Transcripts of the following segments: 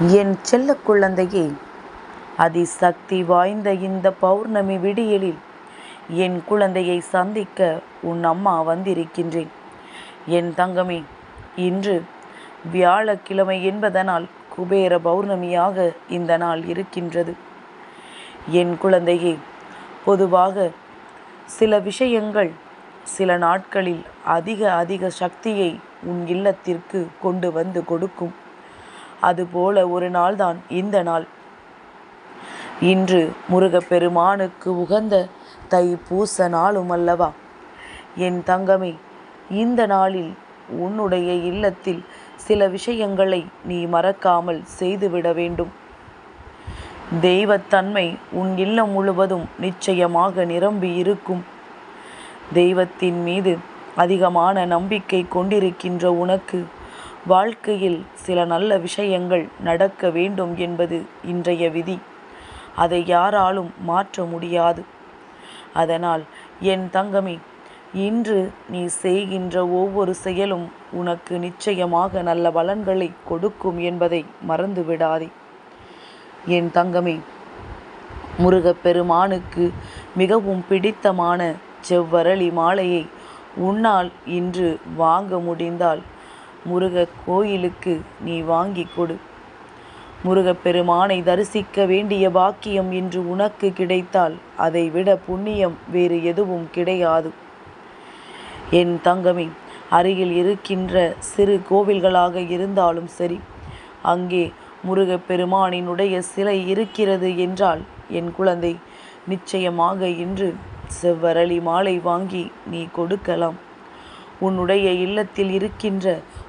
என் செல்ல குழந்தையே அதிசக்தி வாய்ந்த இந்த பௌர்ணமி விடியலில் என் குழந்தையை சந்திக்க உன் அம்மா வந்திருக்கின்றேன். என் தங்கமே இன்று வியாழக்கிழமை என்பதனால் குபேர பௌர்ணமியாக இந்த நாள் இருக்கின்றது. என் குழந்தையே பொதுவாக சில விஷயங்கள் சில நாட்களில் அதிக அதிக சக்தியை உன் இல்லத்திற்கு கொண்டு வந்து கொடுக்கும். அதுபோல ஒரு நாள்தான் இந்த நாள். இன்று முருகப்பெருமானுக்கு உகந்த தை பூச நாளும் அல்லவா? என் தங்கமே இந்த நாளில் உன்னுடைய இல்லத்தில் சில விஷயங்களை நீ மறக்காமல் செய்துவிட வேண்டும். தெய்வத்தன்மை உன் இல்லம் முழுவதும் நிச்சயமாக நிரம்பி இருக்கும். தெய்வத்தின் மீது அதிகமான நம்பிக்கை கொண்டிருக்கின்ற உனக்கு வாழ்க்கையில் சில நல்ல விஷயங்கள் நடக்க வேண்டும் என்பது இன்றைய விதி. அதை யாராலும் மாற்ற முடியாது. அதனால் என் தங்கமே இன்று நீ செய்கின்ற ஒவ்வொரு செயலும் உனக்கு நிச்சயமாக நல்ல பலன்களை கொடுக்கும் என்பதை மறந்து விடாதே. என் தங்கமே முருகப்பெருமானுக்கு மிகவும் பிடித்தமான செவ்வரளி மாலையை உன்னால் இன்று வாங்க முடிந்தால் முருக கோயிலுக்கு நீ வாங்கி கொடு. முருகப்பெருமானை தரிசிக்க வேண்டிய பாக்கியம் இன்று உனக்கு கிடைத்தால் அதை விட புண்ணியம் வேறு எதுவும் கிடையாது. என் தங்கமே அருகில் இருக்கின்ற சிறு கோவில்களாக இருந்தாலும் சரி அங்கே முருகப்பெருமானினுடைய சிலை இருக்கிறது என்றால் என் குழந்தை நிச்சயமாக இன்று செவ்வரளி மாலை வாங்கி நீ கொடுக்கலாம். உன்னுடைய இல்லத்தில் இருக்கின்ற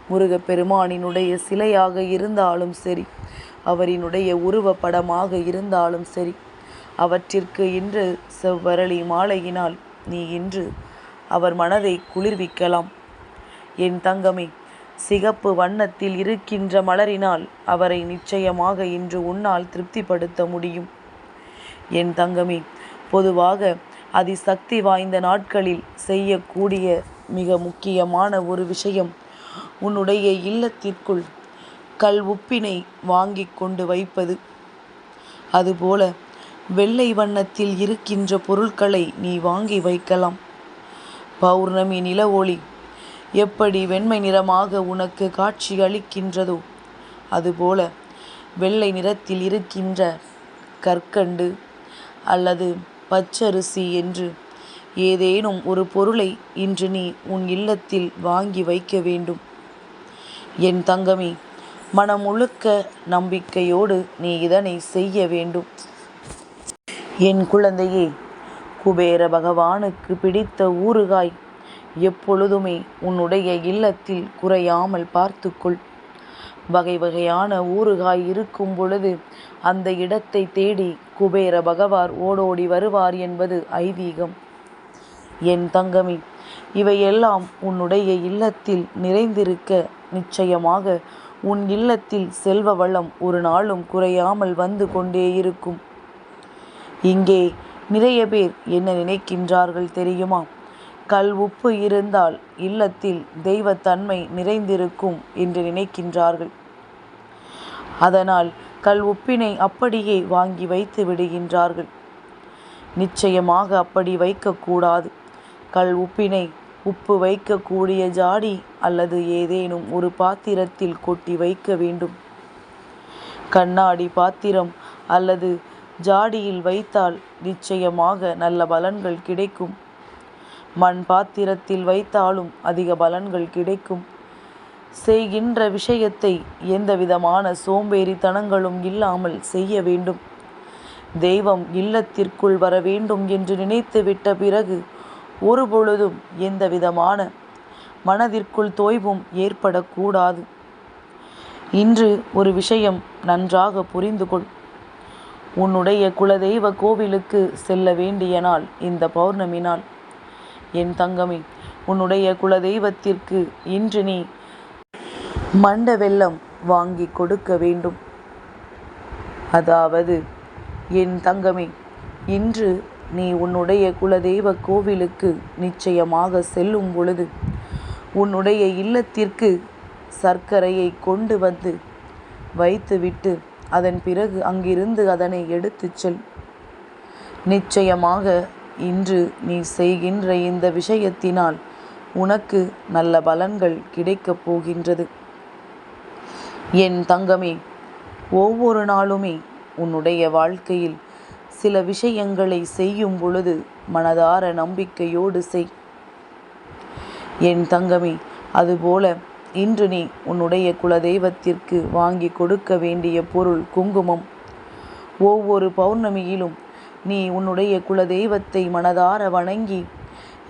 முருகப்பெருமானினுடைய சிலையாக இருந்தாலும் சரி அவரினுடைய உருவப்படமாக இருந்தாலும் சரி அவற்றிற்கு இன்று செவ்வரளி மாலையினால் நீ இன்று அவர் மனதை குளிர்விக்கலாம். என் தங்கமே சிகப்பு வண்ணத்தில் இருக்கின்ற மலரினால் அவரை நிச்சயமாக இன்று உன்னால் திருப்திப்படுத்த முடியும். என் தங்கமே பொதுவாக அதிசக்தி வாய்ந்த நாட்களில் செய்யக்கூடிய மிக முக்கியமான ஒரு விஷயம் உன்னுடைய இல்லத்திற்குள் கல் உப்பினை வாங்கி கொண்டு வைப்பது. அதுபோல வெள்ளை வண்ணத்தில் இருக்கின்ற பொருட்களை நீ வாங்கி வைக்கலாம். பௌர்ணமி நில ஒளி எப்படி வெண்மை நிறமாக உனக்கு காட்சி அளிக்கின்றதோ அதுபோல வெள்ளை நிறத்தில் இருக்கின்ற கற்கண்டு அல்லது பச்சரிசி என்று ஏதேனும் ஒரு பொருளை இன்று நீ உன் இல்லத்தில் வாங்கி வைக்க வேண்டும். என் தங்கமே மனம் முழுக்க நம்பிக்கையோடு நீ இதனை செய்ய வேண்டும். என் குழந்தையே குபேர பகவானுக்கு பிடித்த ஊறுகாய் எப்பொழுதுமே உன்னுடைய இல்லத்தில் குறையாமல் பார்த்துக்கொள். வகை வகையான ஊறுகாய் இருக்கும் பொழுது அந்த இடத்தை தேடி குபேர பகவார் ஓடோடி வருவார் என்பது ஐதீகம். என் தங்கமி இவையெல்லாம் உன்னுடைய இல்லத்தில் நிறைந்திருக்க நிச்சயமாக உன் இல்லத்தில் செல்வ வளம் ஒரு நாளும் குறையாமல் வந்து கொண்டே இருக்கும். இங்கே நிறைய பேர் என்ன நினைக்கின்றார்கள் தெரியுமா? கல் உப்பு இருந்தால் இல்லத்தில் தெய்வத்தன்மை நிறைந்திருக்கும் என்று நினைக்கின்றார்கள். அதனால் கல் உப்பினை அப்படியே வாங்கி வைத்து விடுகின்றார்கள். நிச்சயமாக அப்படி வைக்கக்கூடாது. கல் உப்பினை உப்பு வைக்கக்கூடிய ஜாடி அல்லது ஏதேனும் ஒரு பாத்திரத்தில் கொட்டி வைக்க வேண்டும். கண்ணாடி பாத்திரம் அல்லது ஜாடியில் வைத்தால் நிச்சயமாக நல்ல பலன்கள் கிடைக்கும். மண் பாத்திரத்தில் வைத்தாலும் அதிக பலன்கள் கிடைக்கும். செய்கின்ற விஷயத்தை எந்த விதமான சோம்பேறித்தனங்களும் இல்லாமல் செய்ய வேண்டும். தெய்வம் இல்லத்திற்குள் வர வேண்டும் என்று நினைத்து விட்ட பிறகு ஒரு பொழுதும் எந்த விதமான மனதிற்குள் தோய்வும் ஏற்படக்கூடாது. இன்று ஒரு விஷயம் நன்றாக புரிந்து கொள் உன்னுடைய குலதெய்வ கோவிலுக்கு செல்ல வேண்டிய நாள் இந்த பௌர்ணமி நாள். என் தங்கமே உன்னுடைய குலதெய்வத்திற்கு இன்று நீ மண்ட வெள்ளம் வாங்கி கொடுக்க வேண்டும். அதாவது என் தங்கமே இன்று நீ உன்னுடைய குலதெய்வ கோவிலுக்கு நிச்சயமாக செல்லும் பொழுது உன்னுடைய இல்லத்திற்கு சர்க்கரையை கொண்டு வந்து வைத்துவிட்டு அதன் பிறகு அங்கிருந்து அதனை எடுத்துச் செல். நிச்சயமாக இன்று நீ செய்கின்ற இந்த விஷயத்தினால் உனக்கு நல்ல பலன்கள் கிடைக்கப் போகின்றது. என் தங்கமே ஒவ்வொரு நாளுமே உன்னுடைய வாழ்க்கையில் சில விஷயங்களை செய்யும் பொழுது மனதார நம்பிக்கையோடு செய். என் தங்கமே அதுபோல இன்று நீ உன்னுடைய குலதெய்வத்திற்கு வாங்கி கொடுக்க வேண்டிய பொருள் குங்குமம். ஒவ்வொரு பௌர்ணமியிலும் நீ உன்னுடைய குலதெய்வத்தை மனதார வணங்கி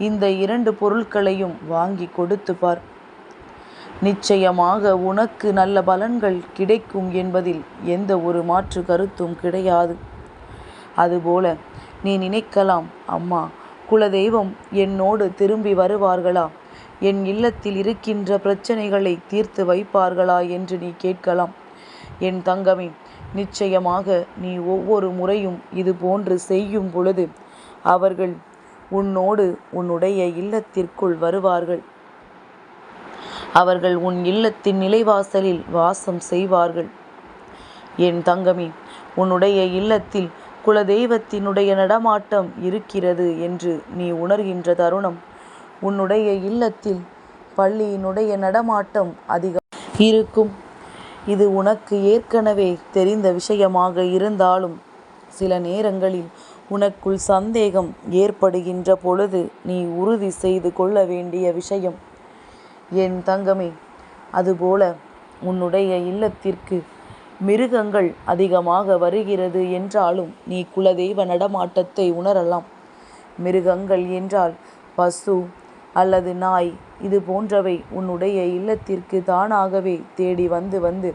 இந்த இரண்டு பொருட்களையும் வாங்கி கொடுத்து பார். நிச்சயமாக உனக்கு நல்ல பலன்கள் கிடைக்கும் என்பதில் எந்த ஒரு மாற்று கருத்தும் கிடையாது. அதுபோல நீ நினைக்கலாம் அம்மா. குலதெய்வம் என்னோடு திரும்பி வருவார்களா? என் இல்லத்தில் இருக்கின்ற பிரச்சனைகளை தீர்த்து வைப்பார்களா என்று நீ கேட்கலாம். என் தங்கமே நிச்சயமாக நீ ஒவ்வொரு முறையும் இது போன்று செய்யும் பொழுது அவர்கள் உன்னோடு உன்னுடைய இல்லத்திற்குள் வருவார்கள். அவர்கள் உன் இல்லத்தின் நிலைவாசலில் வாசம் செய்வார்கள். என் தங்கமே உன்னுடைய இல்லத்தில் குலதெய்வத்தினுடைய நடமாட்டம் இருக்கிறது என்று நீ உணர்கின்ற தருணம். உன்னுடைய இல்லத்தில் பள்ளியினுடைய நடமாட்டம் அதிகம் இருக்கும். இது உனக்கு ஏற்கனவே தெரிந்த விஷயமாக இருந்தாலும் சில நேரங்களில் உனக்குள் சந்தேகம் ஏற்படுகின்ற பொழுது நீ உறுதி செய்து கொள்ள வேண்டிய விஷயம். என் தங்கமே அதுபோல உன்னுடைய இல்லத்திற்கு மிருகங்கள் அதிகமாக வருகிறது என்றாலும் நீ குலதெய்வ நடமாட்டத்தை உணரலாம். மிருகங்கள் என்றால் பசு அல்லது நாய். இது போன்றவை உன்னுடைய இல்லத்திற்கு தானாகவே தேடி வந்து வந்து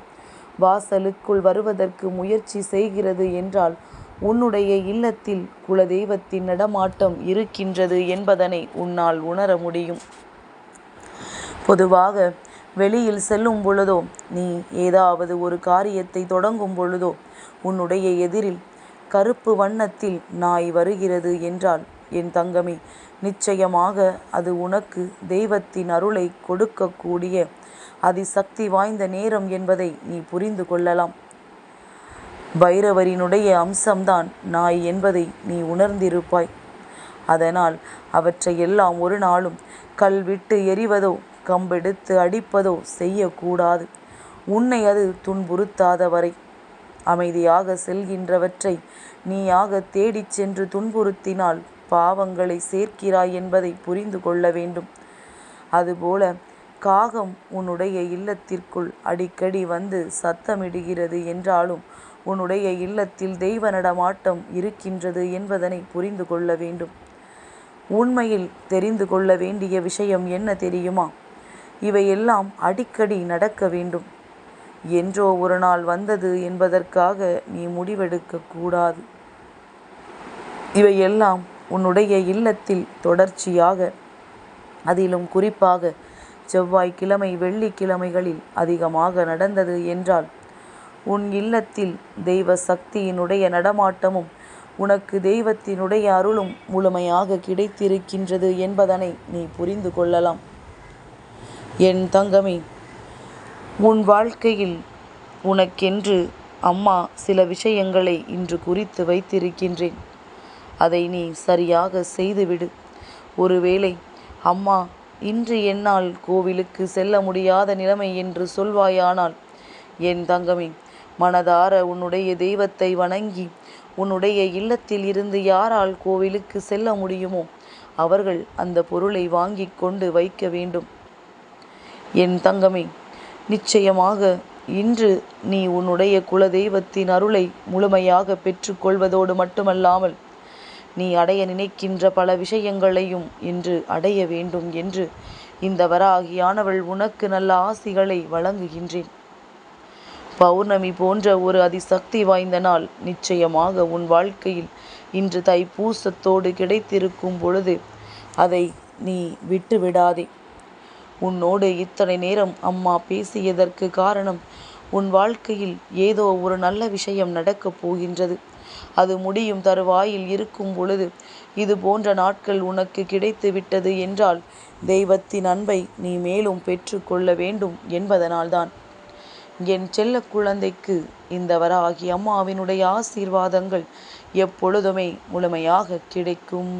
வாசலுக்குள் வருவதற்கு முயற்சி செய்கிறது என்றால் உன்னுடைய இல்லத்தில் குலதெய்வத்தின் நடமாட்டம் இருக்கின்றது என்பதனை உன்னால் உணர முடியும். பொதுவாக வெளியில் செல்லும் பொழுதோ நீ ஏதாவது ஒரு காரியத்தை தொடங்கும் பொழுதோ உன்னுடைய எதிரில் கருப்பு வண்ணத்தில் நாய் வருகிறது என்றால் என் தங்கமே நிச்சயமாக அது உனக்கு தெய்வத்தின் அருளை கொடுக்கக்கூடிய அதிசக்தி வாய்ந்த நேரம் என்பதை நீ புரிந்து கொள்ளலாம். பைரவரினுடைய அம்சம்தான் நாய் என்பதை நீ உணர்ந்திருப்பாய். அதனால் அவற்றை எல்லாம் ஒரு நாளும் கல்விட்டு எறிவதோ கம்பெடுத்து அடிப்பதோ செய்யக்கூடாது. உன்னை அது துன்புறுத்தாத வரை அமைதியாக செல்கின்றவற்றை நீயாக தேடிச் சென்று துன்புறுத்தினால் பாவங்களை சேர்க்கிறாய் என்பதை புரிந்து கொள்ள வேண்டும். அதுபோல காகம் உன்னுடைய இல்லத்திற்குள் அடிக்கடி வந்து சத்தமிடுகிறது என்றாலும் உன்னுடைய இல்லத்தில் தெய்வ நடமாட்டம் இருக்கின்றது என்பதனை புரிந்து கொள்ள வேண்டும். உண்மையில் தெரிந்து கொள்ள வேண்டிய விஷயம் என்ன தெரியுமா? இவையெல்லாம் அடிக்கடி நடக்க வேண்டும். என்றோ ஒரு நாள் வந்தது என்பதற்காக நீ முடிவெடுக்க கூடாது. இவையெல்லாம் உன்னுடைய இல்லத்தில் தொடர்ச்சியாக அதிலும் குறிப்பாக செவ்வாய்க்கிழமை வெள்ளிக்கிழமைகளில் அதிகமாக நடந்தது என்றால் உன் இல்லத்தில் தெய்வ சக்தியினுடைய நடமாட்டமும் உனக்கு தெய்வத்தினுடைய அருளும் முழுமையாக கிடைத்திருக்கின்றது என்பதனை நீ புரிந்து கொள்ளலாம். என் தங்கமே உன் வாழ்க்கையில் உனக்கென்று அம்மா சில விஷயங்களை இன்று குறித்து வைத்திருக்கின்றேன். அதை நீ சரியாக செய்துவிடு. ஒருவேளை அம்மா இன்று என்னால் கோவிலுக்கு செல்ல முடியாத நிலைமை என்று சொல்வாயானால் என் தங்கமே மனதார உன்னுடைய தெய்வத்தை வணங்கி உன்னுடைய இல்லத்தில் இருந்து யாரால் கோவிலுக்கு செல்ல முடியுமோ அவர்கள் அந்த பொருளை வாங்கி கொண்டு வைக்க வேண்டும். என் தங்கமே நிச்சயமாக இன்று நீ உன்னுடைய குலதெய்வத்தின் அருளை முழுமையாக பெற்றுக்கொள்வதோடு மட்டுமல்லாமல் நீ அடைய நினைக்கின்ற பல விஷயங்களையும் இன்று அடைய வேண்டும் என்று இந்த வராகியானவள் உனக்கு நல்ல ஆசிகளை வழங்குகின்றேன். பௌர்ணமி போன்ற ஒரு அதிசக்தி வாய்ந்த நாள் நிச்சயமாக உன் வாழ்க்கையில் இன்று தைப்பூசத்தோடு கிடைத்திருக்கும் பொழுது அதை நீ விட்டுவிடாதே. உன்னோடு இத்தனை நேரம் அம்மா பேசியதற்கு காரணம் உன் வாழ்க்கையில் ஏதோ ஒரு நல்ல விஷயம் நடக்கப் போகின்றது. அது முடியும் தருவாயில் இருக்கும் பொழுது இது போன்ற நாட்கள் உனக்கு கிடைத்து விட்டது என்றால் தெய்வத்தின் அன்பை நீ மேலும் பெற்றுக்கொள்ள வேண்டும் என்பதனால்தான். என் செல்ல குழந்தைக்கு இந்த வராகி அம்மாவினுடைய ஆசீர்வாதங்கள் எப்பொழுதுமே முழுமையாக கிடைக்கும்.